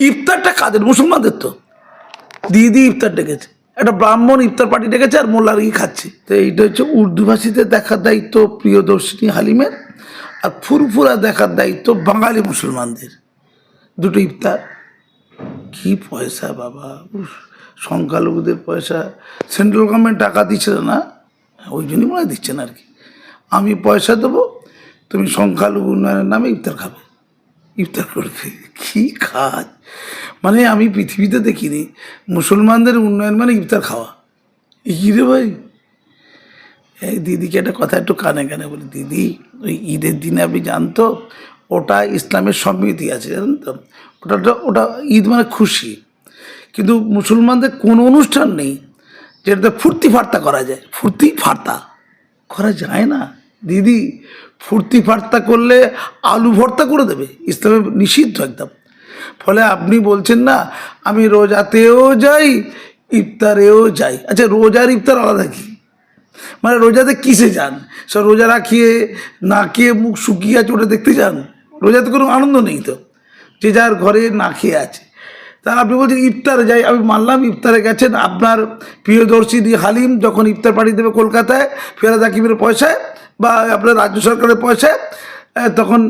ইফতারটা কাদের? মুসলমানদের তো। দিদি ইফতার ডেকেছে। একটা ব্রাহ্মণ ইফতার পার্টি ডেকেছে আর মোল্লার ই খাচ্ছে। তো এইটা হচ্ছে উর্দু ভাষীতে দেখার দায়িত্ব প্রিয়দর্শিনী হালিমের আর ফুরফুরা দেখার দায়িত্ব বাঙালি মুসলমানদের। দুটো ইফতার। কি পয়সা বাবা সংখ্যালঘুদের পয়সা। সেন্ট্রাল গভর্নমেন্ট টাকা দিচ্ছে না। ওই জন্যই মনে হয় দিচ্ছে না আর কি। আমি পয়সা দেবো, তুমি সংখ্যালঘু উন্নয়নের নামে ইফতার খাবে। ইফতার করবে। কি কাজ? মানে আমি পৃথিবীতে দেখিনি, মুসলমানদের উন্নয়ন মানে ইফতার খাওয়া। রে ভাই? এই দিদিকে একটা কথা একটু কানে কানে বলি। দিদি, ওই ঈদের দিনে আপনি জানতো, ওটা ইসলামের সমৃদ্ধি আছে, জানেন তো? ওটা ওটা ঈদ মানে খুশি। কিন্তু মুসলমানদের কোনো অনুষ্ঠান নেই যেটাতে ফুর্তি ফার্তা করা যায়। ফুর্তি ফার্তা? করা যায় না। দিদি ফুর্তি ফার্তা করলে আলু ভর্তা করে দেবে। ইসলামে নিষিদ্ধ একদম। ফলে আপনি বলছেন না, আমি রোজাতেও যাই, ইফতারেও যাই। আচ্ছা রোজার ইফতার আলাদা কি? মানে রোজাতে কিসে যান? সব রোজা রাখিয়ে না খেয়ে মুখ শুকিয়ে আছে ওটা দেখতে যান? রোজাতে কোনো আনন্দ নেই তো? যে যার ঘরে না খেয়ে আছে। তা আপনি বলছেন, ইফতারে যাই আমি মানলাম, ইফতারে গেছেন আপনার প্রিয়দর্শিনী হালিম যখন ইফতার পাঠিয়ে দেবে কলকাতায় ফেরাদ হাকিমের পয়সায় বা আপনার রাজ্য সরকারের পয়সায় তখন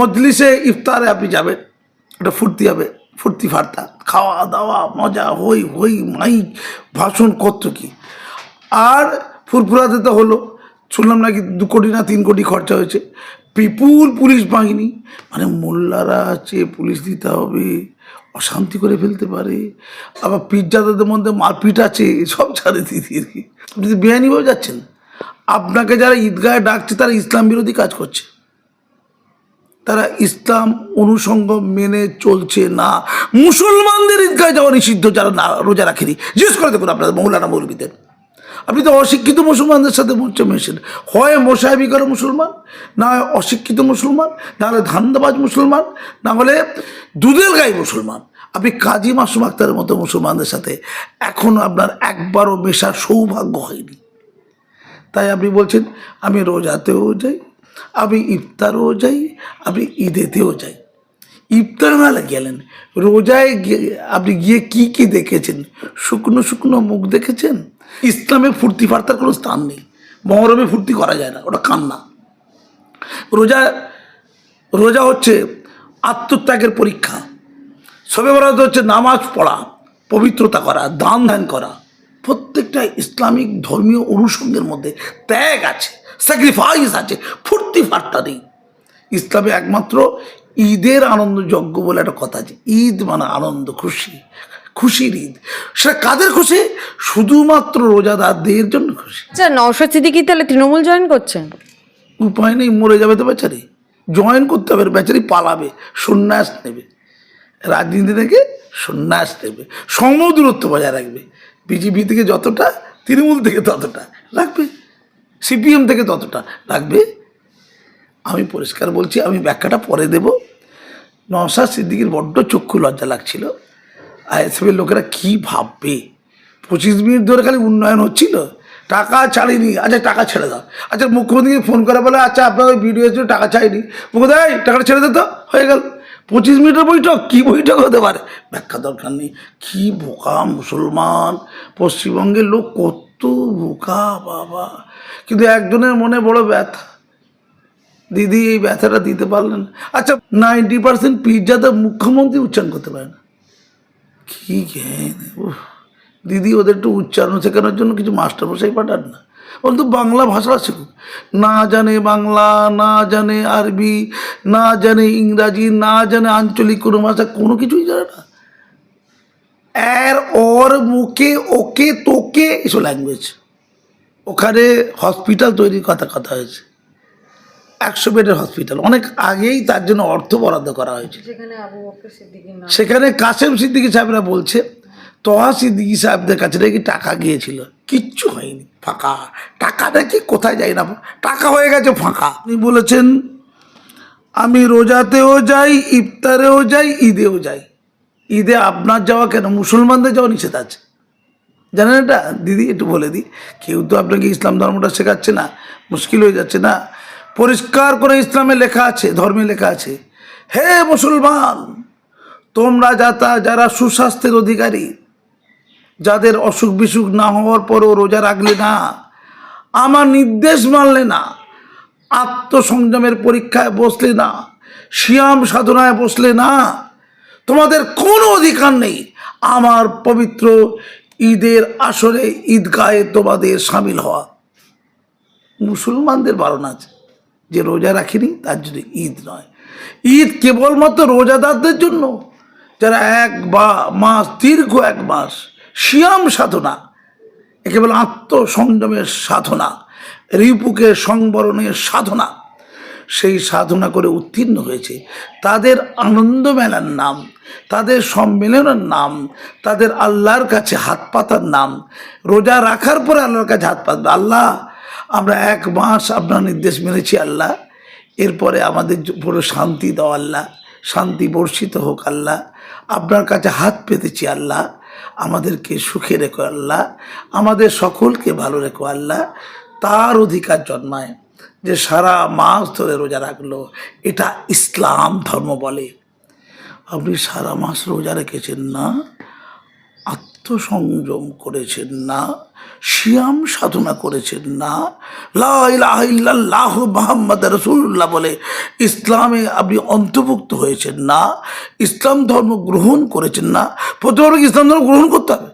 মজলিসে ইফতারে আপনি যাবেন। ওটা ফুর্তি হবে, ফুর্তি ফার্তা। খাওয়া দাওয়া, মজা, হই হই মাইক ভাষণ, কত কি। আর ফুরফুরাতে তো হলো, শুনলাম নাকি দু কোটি না তিন কোটি খরচা হয়েছে। বিপুল পুলিশ বাহিনী মানে মোল্লারা আছে, পুলিশ দিতে হবে। অশান্তি করে ফেলতে পারে। আবার পিজ্জাদের মধ্যে মারপিট আছে, সব ছাড়ে দিদি আর কি আপনি তো বেআইনিভাবে যাচ্ছেন, আপনাকে যারা ঈদগাহে ডাকছে, তারা ইসলাম বিরোধী কাজ করছে। তারা ইসলাম অনুষঙ্গ মেনে চলছে না। মুসলমানদের ঈদগাহে যাওয়া নিষিদ্ধ যারা না, রোজা রাখেনি। জিজ্ঞেস করে দেখুন আপনাদের মৌলানা মৌলবীদের। আপনি তো অশিক্ষিত মুসলমানদের সাথে মরছে মেশেন। হয় মোসাহেবি করে মুসলমান, না হয় অশিক্ষিত মুসলমান, না হলে ধান্দাবাজ মুসলমান, না হলে দুধের গাই মুসলমান। আপনি কাজী মাসুম আক্তারের মতো মুসলমানদের সাথে এখনও আপনার একবারও মেশার সৌভাগ্য হয়নি। তাই আপনি বলছেন, আমি রোজাতেও যাই, আমি ইফতারও যাই, আমি ঈদেতেও যাই। ইফতার মেলা গেলেন। রোজায় আপনি গিয়ে কি কি দেখেছেন? শুকনো শুকনো মুখ দেখেছেন? ইসলামে ফুর্তি ফার্তার কোনো স্থান নেই। মহরমে ফুর্তি করা যায় না, ওটা কান্না। রোজা রোজা হচ্ছে আত্মত্যাগের পরীক্ষা। সবে বরাদ হচ্ছে নামাজ পড়া, পবিত্রতা করা, দান ধ্যান করা। প্রত্যেকটা ইসলামিক ধর্মীয় অনুষঙ্গের মধ্যে ত্যাগ আছে স্যাক্রিফাইস আছে, ফুর্তি ফার্তা নেই। ইসলামে একমাত্র ঈদের আনন্দ যজ্ঞ বলে একটা কথা আছে। ঈদ মানে আনন্দ খুশি। খুশির ঈদ। সেটা কাদের খুশি? শুধুমাত্র রোজাদারদের জন্য খুশি। আচ্ছা নওশাদ সিদ্দিকি তাহলে তৃণমূল জয়েন করছেন? উপায় নেই মরে যাবে তো বেচারি। জয়েন করতে হবে বেচারি পালাবে সন্ন্যাস নেবে। রাজনীতি থেকে সন্ন্যাস নেবে। সমদূরত্ব বজায় রাখবে। বিজেপি থেকে যতটা তৃণমূল থেকে ততটা রাখবে। সিপিএম থেকে ততটা রাখবে। আমি পরিষ্কার বলছি আমি ব্যাখ্যাটা পরে দেব। নওশাদ সিদ্দিকির বড্ড চক্ষু লজ্জা লাগছিল। আইএসএফের লোকেরা কি ভাববে? পঁচিশ মিনিট ধরে খালি উন্নয়ন হচ্ছিল? টাকা ছাড়িনি। আচ্ছা টাকা ছেড়ে দাও। আচ্ছা মুখ্যমন্ত্রীকে ফোন করে বলে আচ্ছা আপনার ওই ভিডিও এসেছিল টাকা চাইনি মুখ্যমন্ত্রী "এই, টাকাটা ছেড়ে দে তো হয়ে গেল। পঁচিশ মিনিটের বৈঠক কী বৈঠক হতে পারে? ব্যাখ্যা দরকার নেই। কী বোকা মুসলমান? পশ্চিমবঙ্গের লোক কত বোকা বাবা। কিন্তু একজনের মনে বড় ব্যথা। দিদি এই ব্যথাটা দিতে পারলেন আচ্ছা নাইনটি পার্সেন্ট পিজ্জাতে মুখ্যমন্ত্রী উচ্চারণ করতে পারে না। কি জ্ঞান দিদি ওদের একটু উচ্চারণ শেখানোর জন্য কিছু মাস্টারমশাই পাঠান না। বলতো বাংলা ভাষা শিখুক। না জানে বাংলা, না জানে আরবি, না জানে ইংরাজি, না জানে আঞ্চলিক কোনো ভাষা, কোনো কিছুই জানে না। এর ওর মুখে, ওকে, তোকে এসব ল্যাঙ্গুয়েজ ওখানে হসপিটাল তৈরির কথা কথা হয়েছে। একশো বেডের হসপিটাল। অনেক আগেই তার জন্য অর্থ বরাদ্দ করা হয়েছে। সেখানে কাসেম সিদ্দিকি সাহেবরা বলছে তহা সিদ্দিকি সাহেবদের কাছে নাকি টাকা গিয়েছিল। কিচ্ছু হয়নি ফাঁকা। টাকা নাকি কোথায় যাই না টাকা হয়ে গেছে ফাঁকা। আপনি বলেছেন আমি রোজাতেও যাই ইফতারেও যাই ঈদেও যাই। ঈদে আপনার যাওয়া কেন? মুসলমানদের যাওয়া নিষেধ আছে। জানেন এটা? দিদি একটু বলে দিই। কেউ তো আপনাকে ইসলাম ধর্মটা শেখাচ্ছে না মুশকিল হয়ে যাচ্ছে না। পরিষ্কার করে ইসলামে লেখা আছে, ধর্মে লেখা আছে। হে মুসলমান, তোমরা যাতা, যারা সুস্বাস্থ্যের অধিকারী, যাদের অসুখ বিসুখ না হওয়ার পরও রোজা রাখলে না, আমার নির্দেশ মানলে না, আত্মসংযমের পরীক্ষায় বসলে না, শিয়াম সাধনায় বসলে না, তোমাদের কোনো অধিকার নেই। আমার পবিত্র ঈদের আসরে ঈদগাহে তোমাদের সামিল হওয়া। মুসলমানদের বারণ আছে। যে রোজা রাখিনি, তার জন্য ঈদ নয়। ঈদ কেবলমাত্র রোজাদারদের জন্য। যারা এক বা মাস, দীর্ঘ এক মাস শিয়াম সাধনা এ কেবল আত্মসংযমের সাধনা, রিপুকে সংবরণের সাধনা, সেই সাধনা করে উত্তীর্ণ হয়েছে। তাদের আনন্দ মেলার নাম, তাদের সম্মেলনের নাম, তাদের আল্লাহর কাছে হাত পাতার নাম, রোজা রাখার পরে আল্লাহর কাছে হাত পাতবে। আল্লাহ আমরা এক মাস আপনার নির্দেশ মেনেছি আল্লাহ। এরপরে আমাদের পুরো শান্তি দাও আল্লাহ। শান্তি বর্ষিত হোক আল্লাহ। আপনার কাছে হাত পেতেছি আল্লাহ। আমাদেরকে সুখে রেখো আল্লাহ। আমাদের সকলকে ভালো রেখো আল্লাহ। তার অধিকার জন্মায়। যে সারা মাস ধরে রোজা রাখল, এটা ইসলাম ধর্ম বলে। আপনি সারা মাস রোজা রেখেছেন না? আত্মসংযম করেছেন না শিয়াম সাধনা করেছেন না। লাহ মোহাম্মদ রসুল্লাহ বলে, ইসলামে আপনি অন্তর্ভুক্ত হয়েছেন না, ইসলাম ধর্ম গ্রহণ করেছেন না, প্রথমে ইসলাম ধর্ম গ্রহণ করতে হবে।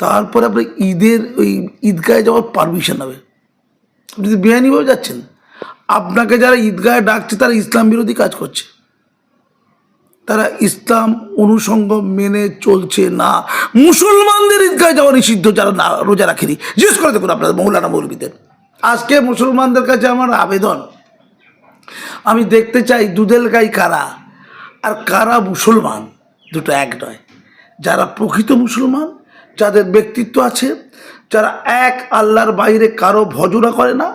তারপরে আপনি ঈদের ওই ঈদগাহে যাওয়ার পারমিশন হবে আপনি তো বেআইনিভাবে যাচ্ছেন। আপনাকে যারা ঈদগাহে ডাকছে, তারা ইসলাম বিরোধী কাজ করছে। তারা ইসলাম অনুষঙ্গ মেনে চলছে না। মুসলমানদের ঈদগাহে যাওয়া নিষিদ্ধ, যারা না, রোজা রাখেনি। জিজ্ঞেস করে দেখুন আপনাদের মৌলানা মৌলবীদের। আজকে মুসলমানদের কাছে আমার আবেদন, আমি দেখতে চাই দুধেল গাই কারা আর কারা মুসলমান? দুটো এক নয়। যারা প্রকৃত মুসলমান, যাদের ব্যক্তিত্ব আছে, যারা এক আল্লাহর বাইরে কারও ভজনা করে না,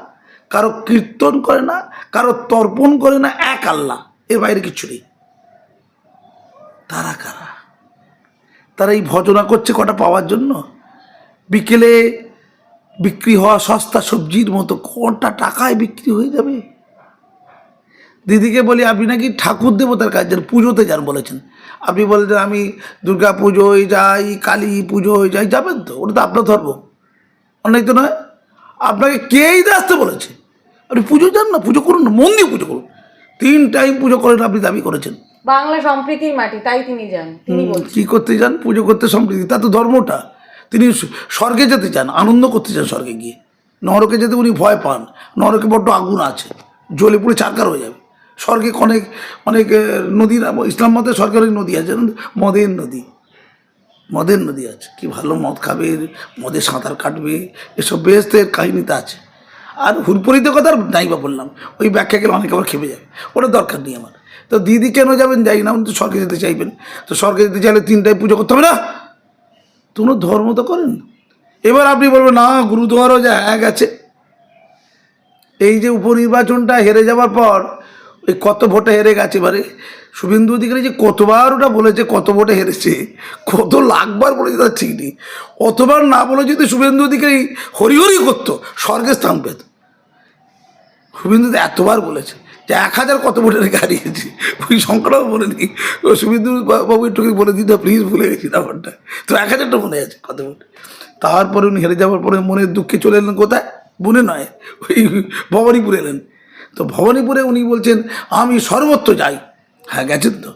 কারও কীর্তন করে না, কারও তর্পণ করে না, এক আল্লাহ। এর বাইরে কিছু নেই। তারা কারা? তারা এই ভজনা করছে কটা পাওয়ার জন্য? বিকেলে বিক্রি হওয়া সস্তা সবজির মতো কটা টাকায় বিক্রি হয়ে যাবে? দিদিকে বলি, আপনি নাকি ঠাকুর দেবতার কাজ যান পুজোতে যান, বলেছেন। আপনি বলেছেন আমি দুর্গা পুজোয় যাই, কালী পুজোয় যাই। যাবেন তো, ওটা তো আপনার ধর্ম। অনেক তো নয়। আপনাকে কেই আসতে বলেছে? আপনি পুজো যান না, পুজো করুন না, মন দিয়ে পুজো করুন। তিন টাইম পুজো করেন, আপনি দাবি করেছেন। বাংলা সম্প্রীতির মাটি তাই তিনি যান তিনি বলছেন। কি করতে যান? পুজো করতে সম্প্রীতি তা তো ধর্মটা। তিনি স্বর্গে যেতে চান আনন্দ করতে চান স্বর্গে গিয়ে। নরকে যেতে উনি ভয় পান নরকে বড্ড আগুন আছে জ্বলে পুড়ে চারকার হয়ে যাবে। স্বর্গে অনেক অনেক আহ, নদী ইসলাম মতে স্বর্গের অনেক নদী আছে মদের নদী। মদের নদী আছে কি ভালো মদ খাবে মদে সাঁতার কাটবে এসব বেহেস্তের কাহিনীতে আছে। আর হুরপুরিতে কথা নাই বা বললাম ওই ব্যাখ্যা গেলে অনেকে আবার খেপে যাবে ওটা দরকার নেই আমার। তো দিদি কেন যাবেন? যাই না, উনি তো স্বর্গে যেতে চাইবেন। তো স্বর্গে যেতে চাইলে তিনটায় পুজো করতে হবে না? কোনো ধর্ম তো করেন। এবার আপনি বলবেন, না গুরুদুয়ারও যা হ্যাঁ গেছে এই যে উপনির্বাচনটা হেরে যাওয়ার পর, ওই কত ভোটে হেরে গেছে এবারে? শুভেন্দু অধিকারী যে কতবার ওটা বলেছে, কত ভোটে হেরেছে, কত লাখবার বলেছে তার ঠিক নেই। অতবার না বলে যদি শুভেন্দু অধিকারী হরি হরি করতো স্বর্গে স্থান পেত। শুভেন্দু এতবার বলেছে। যে এক হাজার কত ভোটে হারিয়েছে ওই সংখ্যাটাও বলে বা- বাবু একটু বলে দিতে? প্লিজ ভুলে গেছি ব্যাপারটা। তো এক হাজারটা মনে আছে কত ভোট? তারপরে উনি হেরে যাওয়ার পরে মনের দুঃখে চলে এলেন কোথায়? বনে নয়। ওই ভবানীপুরে এলেন। তো ভবানীপুরে উনি বলছেন, আমি সর্বত্র যাই। হ্যাঁ গেছেন তো।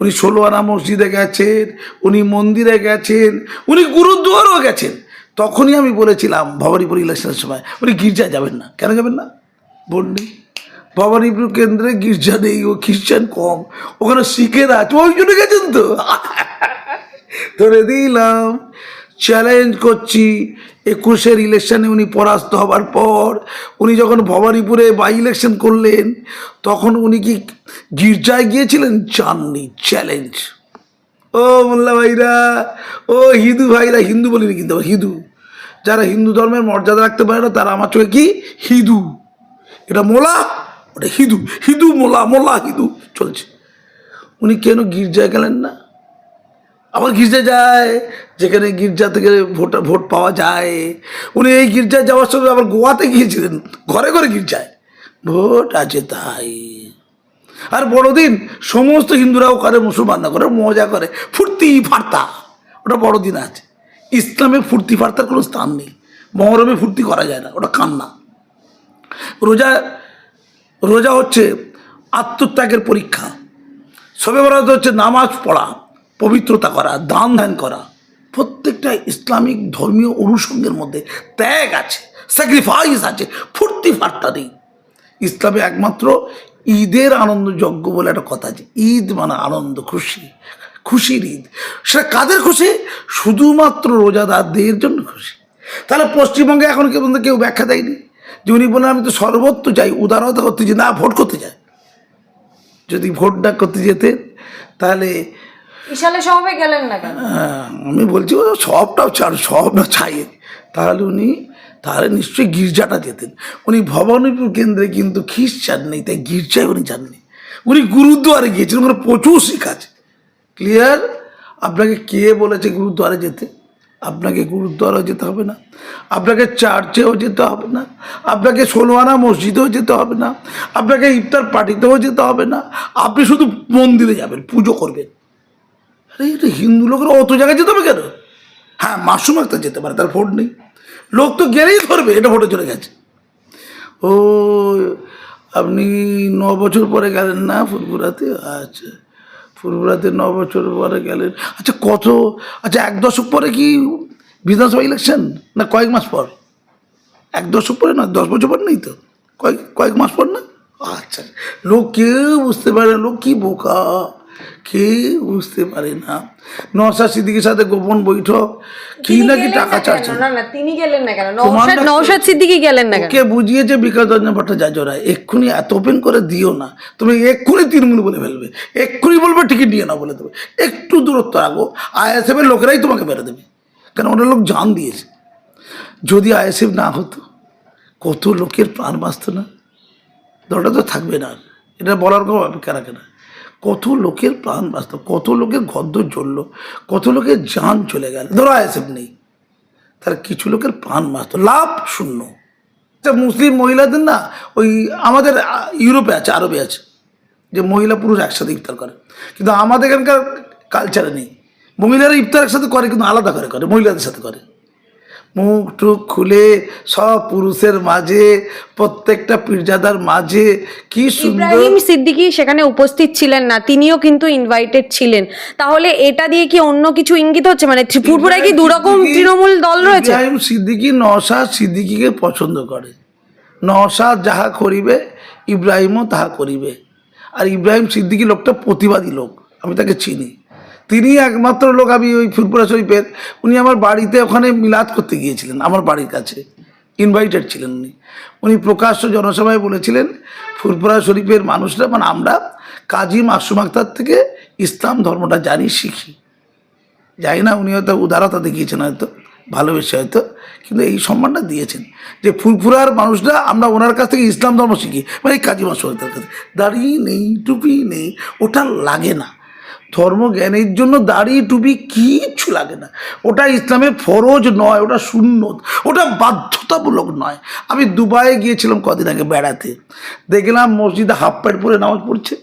উনি ষোলো আনা মসজিদে গেছেন, উনি মন্দিরে গেছেন, উনি গুরুদুয়ারও গেছেন। তখনই আমি বলেছিলাম ভবানীপুর ইলেকশনের সময়, উনি গির্জায় যাবেন না। কেন যাবেন না? ভোট নেই। ভবানীপুর কেন্দ্রে গির্জা নেই, ও খ্রিস্টান কম, ওখানে শিখেরা আছে ওই জন্য গেছেন তো। ধরে দিলাম চ্যালেঞ্জ করছি একুশের ইলেকশনে উনি পরাস্ত হবার পর, উনি যখন ভবানীপুরে বাই ইলেকশন করলেন, তখন উনি কি গির্জায় গিয়েছিলেন? চাননি চ্যালেঞ্জ ও মোল্লা ভাইরা, ও হিন্দু ভাইরা, হিন্দু বলিনি কিন্তু, হিন্দু। যারা হিন্দু ধর্মের মর্যাদা রাখতে পারে না, তারা আমার চোখে কি? হিন্দু। এটা মোলা ওটা হিন্দু হিন্দু মোলা মোলা হিন্দু চলছে। উনি কেন গির্জায় গেলেন না? আবার গির্জা যায়, যেখানে গির্জা থেকে ভোট ভোট পাওয়া যায়। উনি এই গির্জায় যাওয়ার সময় আবার গোয়াতে গিয়েছিলেন, ঘরে ঘরে গির্জায়। ভোট আছে তাই। আর বড়দিন সমস্ত হিন্দুরাও করে মুসলমান মুসলমানরা করে, মজা করে। ফুর্তি ফার্তা, ওটা বড়দিন আছে। ইসলামে ফুর্তি ফার্তার কোনো স্থান নেই। মহরমে ফুর্তি করা যায় না, ওটা কান্না। রোজা রোজা হচ্ছে আত্মত্যাগের পরীক্ষা। সবে বরাদ হচ্ছে নামাজ পড়া, পবিত্রতা করা, দান ধ্যান করা। প্রত্যেকটা ইসলামিক ধর্মীয় অনুষঙ্গের মধ্যে ত্যাগ আছে স্যাক্রিফাইস আছে, ফুর্তি ফার্তা নেই। ইসলামে একমাত্র ঈদের আনন্দ যজ্ঞ বলে একটা কথা আছে, ঈদ মানে আনন্দ, খুশি, খুশির ঈদ। সেটা কাদের খুশি? শুধুমাত্র রোজাদারদের জন্য খুশি। তাহলে পশ্চিমবঙ্গে এখন কেউ কেউ ব্যাখ্যা দেয়নি। যে উনি বলেন আমি তো সর্বত্র যাই উদারতা করতে যাই না ভোট করতে যাই যদি ভোট না করতে যেতেন তাহলে বিশালে সবে গেলেন না হ্যাঁ, আমি বলছি ও সবটাও ছাড় সব না চাই তাহলে উনি তাহলে নিশ্চয়ই গির্জাটা যেতেন। উনি ভবানীপুর কেন্দ্রে কিন্তু খ্রিস্টান নেই তাই গির্জায় উনি যাননি। উনি গুরুদ্বারে গিয়েছিলেন ওখানে প্রচুর শিখ আছে। ক্লিয়ার? আপনাকে কে বলেছে গুরুদ্বারে যেতে? আপনাকে গুরুদ্বারা যেতে হবে না। আপনাকে চার্চেও যেতে হবে না। আপনাকে ষোলোয়ানা মসজিদেও যেতে হবে না। আপনাকে ইফতার পার্টিতেও যেতে হবে না। আপনি শুধু মন্দিরে যাবেন, পুজো করবেন। আরে, এটা হিন্দু লোকের অত জায়গায় যেতে হবে কেন? হ্যাঁ মাসুম একটা যেতে পারে, তার ভোট নেই। লোক তো গেলেই ধরবে, এটা ভোটে চলে গেছে। ও, আপনি ন বছর পরে গেলেন না ফুরফুরাতে আচ্ছা। ফুরফুরাতে ন বছর পরে গেলেন। আচ্ছা কত? আচ্ছা এক দশক পরে কি বিধানসভা ইলেকশন না কয়েক মাস পর? এক দশক পরে না, দশ বছর পর নেই তো? কয়েক কয়েক মাস পর না? আচ্ছা লোক কেউ বুঝতে পারে লোক কী বোকা? কেউ বুঝতে পারে না। নশা সিদ্দিকের সাথে গোপন বৈঠক কি নাকি টাকা চাচ্ছে না না তিনি গেলেন না কেন? তোমার নৌশাদ না- সিদ্দিকি গেলেন না কেন? কে বুঝিয়েছে বিকাশ রঞ্জন ভট্টাচার্যরা এক্ষুনি এত ওপেন করে দিও না। তুমি এক্ষুনি তৃণমূল বলে ফেলবে। এক্ষুনি বলবে টিকিট নিয়ে না বলে দেবে। একটু দূরত্ব রাখো। আইএসএফের লোকেরাই তোমাকে বেরো দেবে। কেন? ওরা লোক জান দিয়েছে। যদি আইএসএফ না হতো কত লোকের প্রাণ বাঁচত না? দলটা তো থাকবে না। এটা বলার কোনো অপেক্ষা রাখে না। কত লোকের প্রাণ বাঁচত কত লোকের গদ্য জ্বললো, কত লোকের যান চলে গেল, ধরো আইএসএফ নেই। তার কিছু লোকের প্রাণ বাঁচত লাভ শূন্য। মুসলিম মহিলাদের না, ওই আমাদের ইউরোপে আছে, আরবে আছে, যে মহিলা পুরুষ একসাথে ইফতার করে। কিন্তু আমাদের এখানকার কালচারে নেই। মহিলারা ইফতার একসাথে করে, কিন্তু আলাদা করে করে, মহিলাদের সাথে করে। মুখ টুক খুলে সব পুরুষের মাঝে প্রত্যেকটা পীরজাদার মাঝে কি সুন্দর। ইব্রাহিম সিদ্দিকি সেখানে উপস্থিত ছিলেন না তিনিও কিন্তু ইনভাইটেড ছিলেন। তাহলে এটা দিয়ে কি অন্য কিছু ইঙ্গিত হচ্ছে? মানে ত্রিপুরায় কি দুরকম তৃণমূল দল রয়েছে? ইব্রাহিম সিদ্দিকি নশাদ সিদ্দিকিকে পছন্দ করে। নশাদ যাহা করিবে ইব্রাহিমও তাহা করিবে। আর ইব্রাহিম সিদ্দিকি লোকটা প্রতিবাদী লোক আমি তাকে চিনি। তিনি একমাত্র লোক আমি ওই ফুরপুরা শরীফের। উনি আমার বাড়িতে ওখানে মিলাদ করতে গিয়েছিলেন, আমার বাড়ির কাছে। ইনভাইটেড ছিলেন উনি। উনি প্রকাশ্য জনসভায় বলেছিলেন ফুরপুরা শরীফের মানুষরা মানে আমরা কাজী মাসুম আক্তার থেকে ইসলাম ধর্মটা জানি, শিখি। জানি না উনি হয়তো উদারতা দেখিয়েছেন হয়তো, ভালোবেসে হয়তো, কিন্তু এই সম্মানটা দিয়েছেন যে ফুরফুরার মানুষরা, আমরা ওনার কাছ থেকে ইসলাম ধর্ম শিখি মানে কাজী মাসুদের কাছে। দাড়ি নেই, টুপি নেই, ওটা লাগে না। ধর্ম জ্ঞানের জন্য দাড়ি টুপি কিচ্ছু লাগে না। ওটা ইসলামের ফরজ নয়, ওটা শূন্য ওটা বাধ্যতামূলক নয়। আমি দুবাইয়ে গিয়েছিলাম কদিন আগে বেড়াতে। দেখলাম মসজিদে হাফ প্যান্ট পরে নামাজ পড়ছে।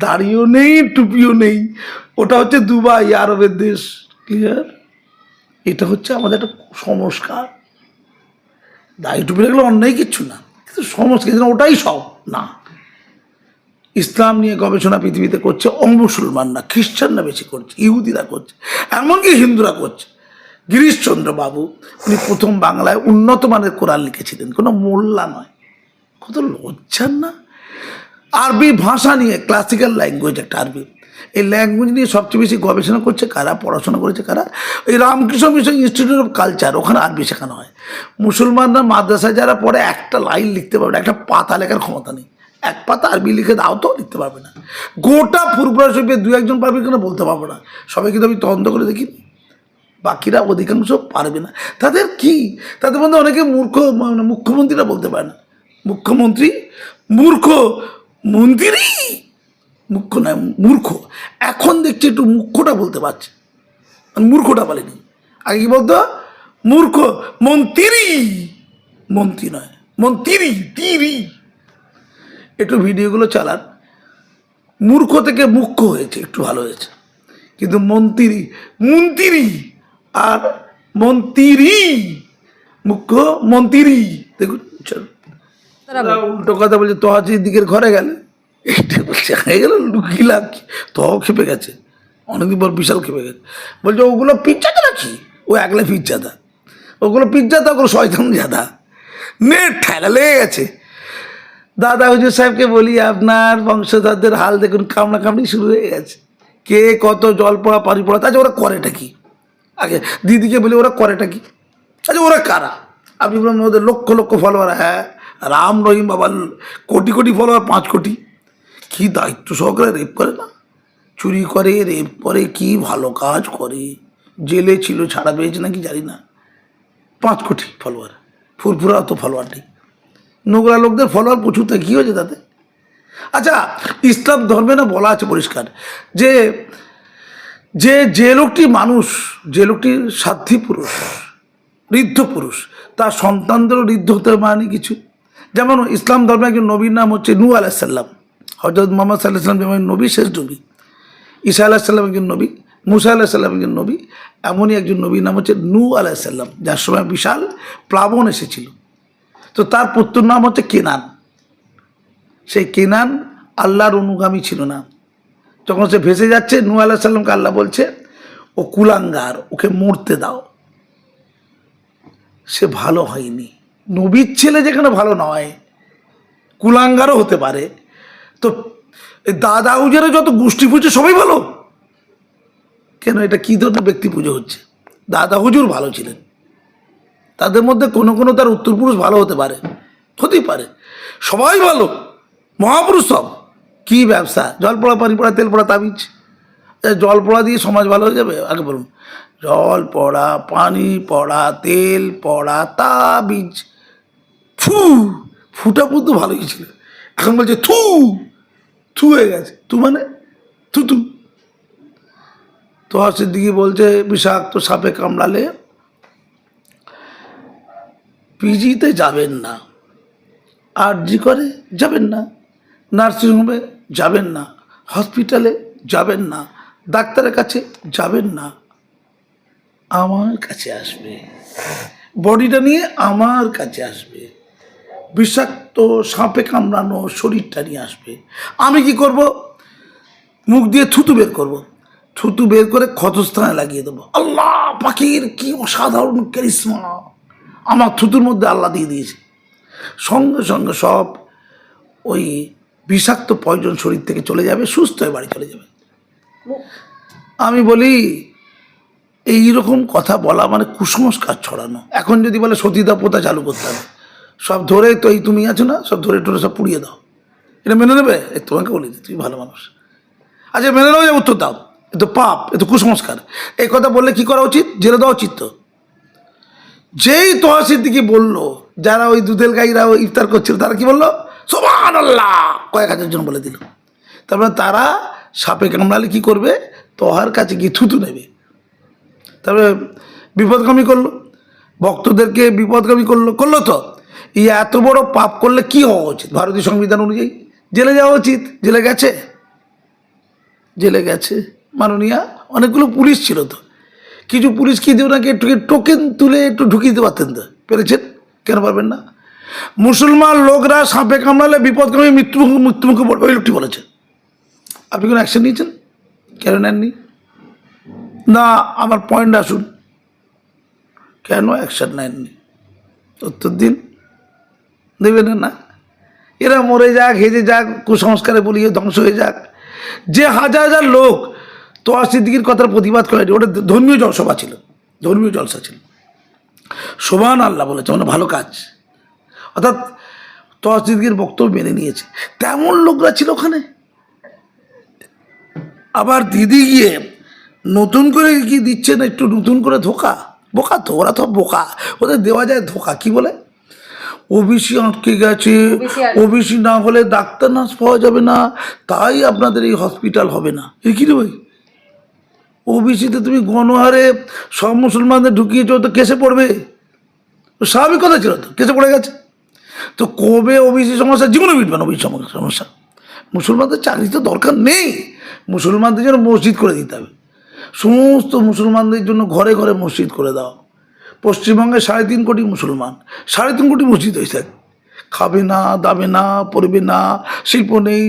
দাড়িও নেই, টুপিও নেই। ওটা হচ্ছে দুবাই, আরবের দেশ। ক্লিয়ার এটা হচ্ছে আমাদের একটা সংস্কার দাড়ি, টুপি রাখলে অন্যায় কিচ্ছু না। কিন্তু সংস্কার ওটাই সব। না। ইসলাম নিয়ে গবেষণা পৃথিবীতে করছে, অমুসলমানরা, খ্রিস্টানরা বেশি করছে, ইহুদিরা করছে, এমনকি হিন্দুরা করছে। গিরিশচন্দ্র বাবু, উনি প্রথম বাংলায় উন্নত মানের কোরআন লিখেছিলেন। কোনো মোল্লা নয়। কত লজ্জার না? আরবি ভাষা নিয়ে ক্লাসিক্যাল ল্যাঙ্গুয়েজ একটা আরবি। এই ল্যাঙ্গুয়েজ নিয়ে সবচেয়ে বেশি গবেষণা করছে কারা, পড়াশোনা করেছে কারা? এই Ramakrishna mission institute of culture ওখানে আরবি শেখানো হয়। মুসলমানরা মাদ্রাসায় যারা পড়ে, একটা লাইন লিখতে পারবে একটা পাতা লেখার ক্ষমতা নেই। এক পাতা আরবি লিখে দাও তো, লিখতে পারবে না। গোটা ফুরপুরা শরীফে দু একজন পারবে কিনা বলতে পারব না। সবাই কিন্তু আমি তদন্ত করে দেখি। বাকিরা অধিকাংশ পারবে না। তাদের কি? তাদের মধ্যে অনেকে মূর্খ মানে মুখ্যমন্ত্রীরা বলতে পারে না। মুখ্যমন্ত্রী? মূর্খ মন্ত্রী? মুখ্য নয় মূর্খ। এখন দেখছি একটু মুখ্যটা বলতে পারছে। মানে মূর্খটা বলেনি। আগে কি বলতো? মূর্খ মন্ত্রী। মন্ত্রী নয়। মন্ত্রী, তিরি। একটু ভিডিওগুলো চালান। মূর্খ থেকে মুখ্য হয়েছে একটু ভালো হয়েছে। কিন্তু মন্ত্রী মন্ত্রী আর মন্ত্রী মুখ্য মন্ত্রী। দেখুন চল। উল্টো কথা বলছে তো আছে দিকের ঘরে গেলে। এইটা বলছে হয়ে গেল লুকিলাম কি তো খেপে গেছে। অনেকদিন পর বিশাল খেপে গেছে। বলছে ওগুলো পিজ্জাটা নাকি ও একলা পিজ্জাদা ওগুলো পিজ্জাদা ওগুলো শয়তান জাদা। নেট ঠেলা লেগে গেছে দাদা হুজুর সাহেবকে বলি, আপনার বংশধরদের হাল দেখুন, কামড়া কামড়ি শুরু হয়ে গেছে। কে কত জল পড়া, পানি পড়া তাছাড়া ওরা করেটা কি? আগে দিদিকে বলি, ওরা করেটা কি? আচ্ছা ওরা কারা? আপনি বললেন ওদের লক্ষ লক্ষ ফলোয়ার হ্যাঁ রাম রহিম বাবার কোটি কোটি ফলোয়ার পাঁচ কোটি। কি দায়িত্ব সহকারে রেপ করে না? চুরি করে রেপ করে, কি ভালো কাজ করে? জেলে ছিল, ছাড়া পেয়েছে নাকি জানি না। পাঁচ কোটি ফলোয়ার ফুরফুরা অত ফলোয়ার নেই। নোংরা লোকদের ফলোয়ার প্রচুর থাকে কী হয়েছে তাতে? আচ্ছা ইসলাম ধর্মে না বলা আছে পরিষ্কার যে যে যে লোকটি মানুষ, যে লোকটি সাধ্যী পুরুষ ঋদ্ধ পুরুষ, তার সন্তানদেরও ঋদ্ধ হতে মানে কিছু। যেমন ইসলাম ধর্মে একজন নবীর নাম হচ্ছে নূ আলাহিসাল্লাম হজরত মোহাম্মদ সাল্লাহ সাল্লাম যেমন নবী শেষ নবী, ঈসা আলাহিসাল্লাম একজন নবী, মুসা আলাহিসাল্লাম একজন নবী, এমনই একজন নবীর নাম হচ্ছে নূ আলাহিসাল্লাম যার সময় বিশাল প্লাবন এসেছিল। তো তার পুত্রর নাম হচ্ছে কেনান। সেই কেনান আল্লাহর অনুগামী ছিল না। যখন সে ভেসে যাচ্ছে নু আল্লাহ সাল্লামকে আল্লাহ বলছে, ও কুলাঙ্গার, ওকে মরতে দাও। সে ভালো হয়নি। নবীর ছেলে যেখানে ভালো নয়, কুলাঙ্গারও হতে পারে। তো দাদা উজের যত গোষ্ঠী পুজো, সবাই ভালো। কেন এটা কী ধরনের ব্যক্তি পুজো হচ্ছে? দাদা হুজুর ভালো ছিলেন। তাদের মধ্যে কোনো কোনো তার উত্তরপুরুষ ভালো হতে পারে, হতেই পারে। সবাই ভালো, মহাপুরুষ সব। কী ব্যবসা? জল পড়া, পানি পড়া, তেল পড়া, তাবিজ। জল পড়া দিয়ে সমাজ ভালো হয়ে যাবে? আগে বলুন। জল পড়া, পানি পড়া, তেল পড়া, তাবিজ। ফু ফুটা পুতু ভালোই ছিল। এখন বলছে থু থু হয়ে গেছে। তু মানে থু তু তো সিদ্দিকি বলছে, বিষাক্ত সাপে কামড়ালে পিজিতে যাবেন না। আর জি করে যাবেন না। নার্সিংহোমে যাবেন না। হসপিটালে যাবেন না। ডাক্তারের কাছে যাবেন না। আমার কাছে আসবে। বডিটা নিয়ে আমার কাছে আসবে। বিষাক্ত, সাপে কামড়ানো শরীরটা নিয়ে আসবে। আমি কি করব? মুখ দিয়ে থুতু বের করব। থুতু বের করে ক্ষতস্থানে লাগিয়ে দেবো। আল্লাহ পাখির কি অসাধারণ ক্যারিসমা। আমার থুতুর মধ্যে আল্লাহ দিয়ে দিয়েছে। সঙ্গে সঙ্গে সব ওই বিষাক্ত পয়জন শরীর থেকে চলে যাবে, সুস্থ হয়ে বাড়ি চলে যাবে। আমি বলি, এই রকম কথা বলা মানে কুসংস্কার ছড়ানো। এখন যদি বলে সতীদা পোতা চালু করতে হবে, সব ধরে তো এই তুমি আছো না, সব ধরে টরে সব পুড়িয়ে দাও। এটা মেনে নেবে? তোমাকে বলি তুমি ভালো মানুষ। আচ্ছা মেনে নেবে উত্তর দাও। এ তো পাপ, এ তো কুসংস্কার। এই কথা বললে কি করা উচিত? জেলে দেওয়া উচিত তো। যেই তোহা সিদ্দিকি বলল, যারা ওই দুধেল গাইরা ইফতার করছিল, তারা কি বলল? সোমান আল্লাহ কয়েক হাজার জন বলে দিল। তারপরে তারা সাপে কামড়ালে কি করবে? তোহার কাছে গিয়ে থুতু নেবে। তারপরে বিপদগামী করল। ভক্তদেরকে বিপদগামী করল। করল তো? এই এত বড় পাপ করলে কি হওয়া উচিত? ভারতীয় সংবিধান অনুযায়ী। জেলে যাওয়া উচিত? জেলে গেছে? জেলে গেছে। মাননীয়া, অনেকগুলো পুলিশ ছিল তো। কিছু পুলিশ কি দিয়ে ওনাকে একটু টোকেন তুলে একটু ঢুকিয়ে দিতে পারতেন তো? পেরেছেন? কেন পারবেন না? মুসলমান লোকরা সাপে কামড়ালে বিপদগামী মৃত্যু মৃত্যুমুখে পড়বে, ওই লোকটি বলেছেন আপনি কোনো অ্যাকশন নিয়েছেন? কেন নেননি? না, আমার পয়েন্ট আসুন। কেন অ্যাকশন নেননি? উত্তর দিন। দেবেন না? এরা মরে যাক হেজে যাক, কুসংস্কারে বলিয়ে ধ্বংস হয়ে যাক। যে হাজার হাজার লোক তোয়া সিদ্দিকির কথার প্রতিবাদ করেনি। ওটা ধর্মীয় জলসভা ছিল। ধর্মীয় জলসা ছিল। সোমান আল্লাহ বলেছে মানে ভালো কাজ। অর্থাৎ তোয়া সিদ্দিকির বক্তব্য মেনে নিয়েছে। তেমন লোকরা ছিল ওখানে। আবার দিদি গিয়ে নতুন করে কি দিচ্ছে না একটু নতুন করে ধোকা? বোকা তো ওরা তো বোকা। ওদের দেওয়া যায় ধোকা কি বলে? ওবিসি আটকে গেছে। ওবিসি না হলে ডাক্তার নার্স পাওয়া যাবে না। তাই আপনাদের এই হসপিটাল হবে না। এ কি রে ভাই? ওবিসিতে তুমি গণহারে সব মুসলমানদের ঢুকিয়েছো, তো কেসে পড়বে? স্বাভাবিক কথা ছিল তো, কেসে পড়ে গেছে। তো কবে ওবিসি সমস্যা? জীবনে মিটবে না ওবিসি সমস্যা। মুসলমানদের চাকরি তো দরকার নেই। মুসলমানদের জন্য মসজিদ করে দিতে হবে। সমস্ত মুসলমানদের জন্য ঘরে ঘরে মসজিদ করে দাও। পশ্চিমবঙ্গে সাড়ে তিন কোটি মুসলমান। সাড়ে তিন কোটি মসজিদ হয়েছে। খাবে না, দাবে না, পড়বে না, শিল্প নেই,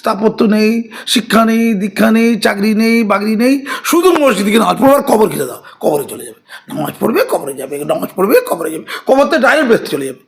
স্থাপত্য নেই, শিক্ষা নেই, দীক্ষা নেই, চাকরি নেই বাগরি নেই, শুধু মসজিদকে নামাজ পড়বে আর কবর খেতে দাও, কবরে চলে যাবে। নামাজ পড়বে, কবরে যাবে, নামাজ পড়বে, কবরে যাবে, কবর তো ডাইরেক্ট বেসতে চলে যাবে।